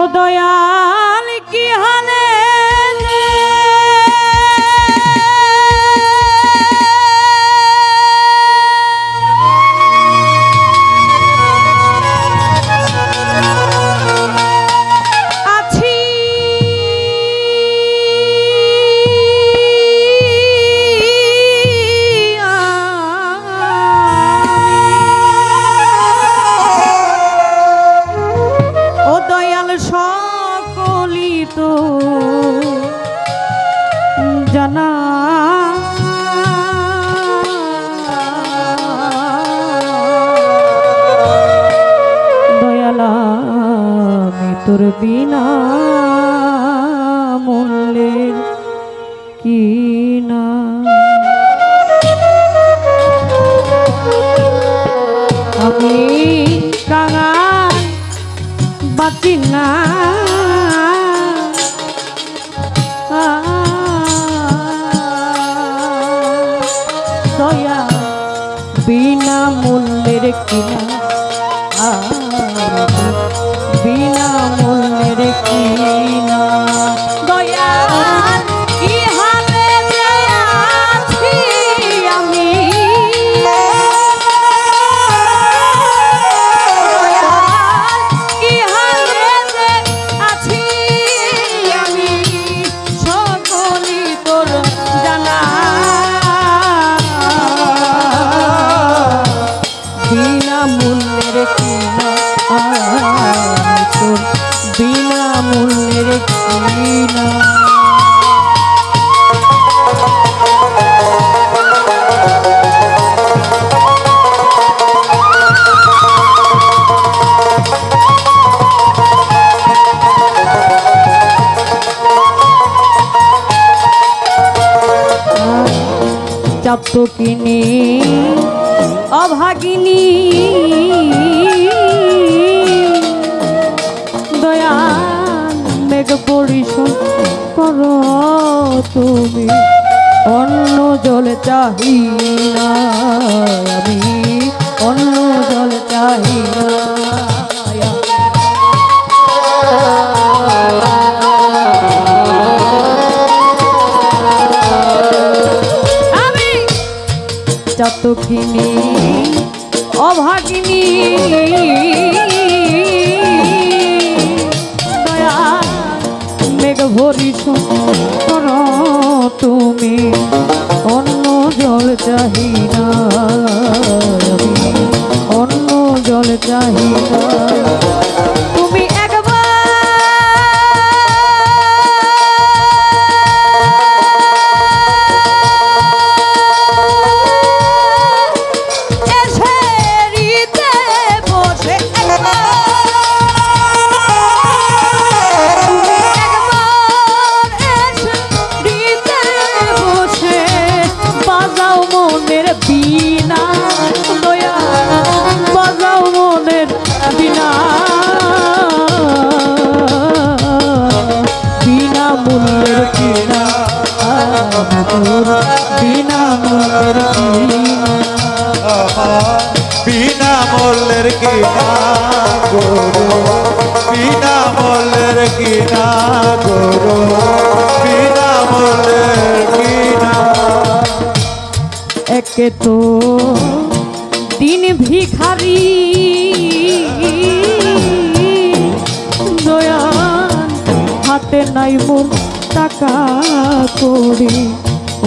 ও দয়াল কি হালে তোর বিনা মূল্যের কি না? আমি কাঙাল বাঁচি না। দয়া বিনা মূল্যের কিনা। বিনা কিনা চাপ্ত কিনে অভাগিনী। পরিশোধ করো তুমি অন্য জলে চাহি না আমি অন্য জল চাহি না চাতকিনী অভাগিনী চাহি না আমি অন্য জল চাহি না একে তো দিন ভিখারি। দয়াল হাতে নাই মোর টাকা করি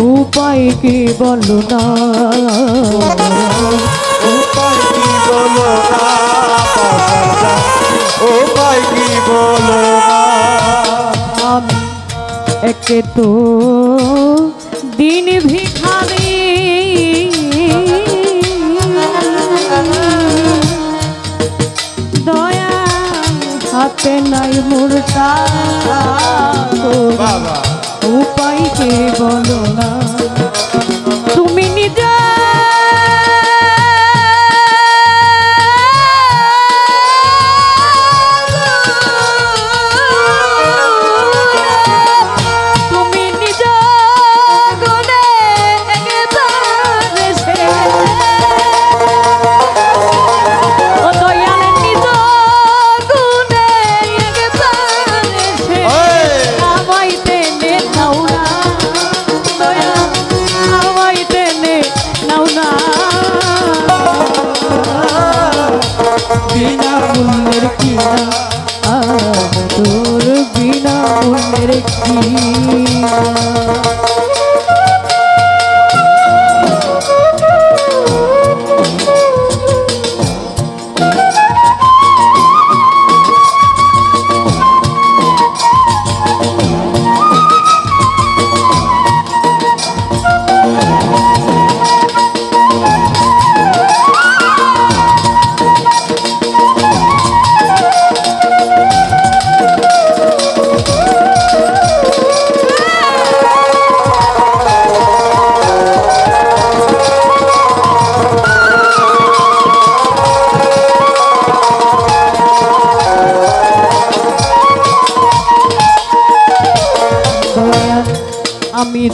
উপায় কি বলো না? উপায় কি বলো না? উপায় কি বলো না? আমি একে তো দিন ভিখারি নাই মুরতা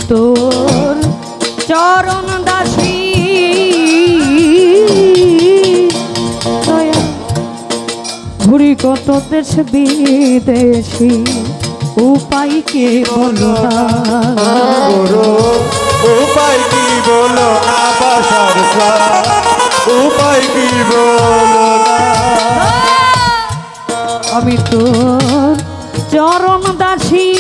তোর চরণ দাসী। ঘুরি কত দেশ বিদেশি উপায় কে বলো উপায় কি বলো উপায় কি বলো আমি তোর চরণ দাসী।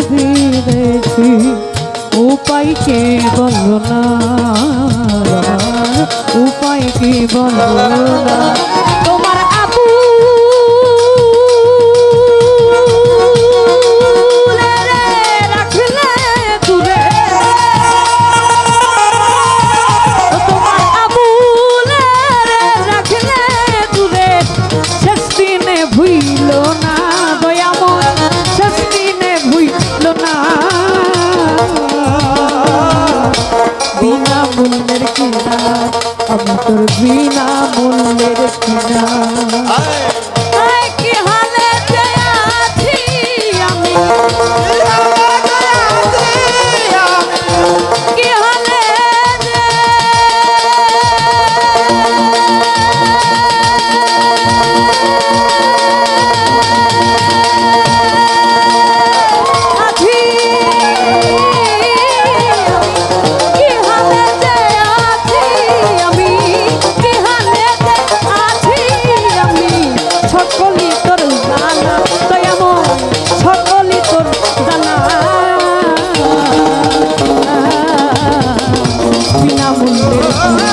দিয়েছি উপায় কে বলো না? উপায় কে বলো না? তোর বিনা মূল্যের কিনা। Oh,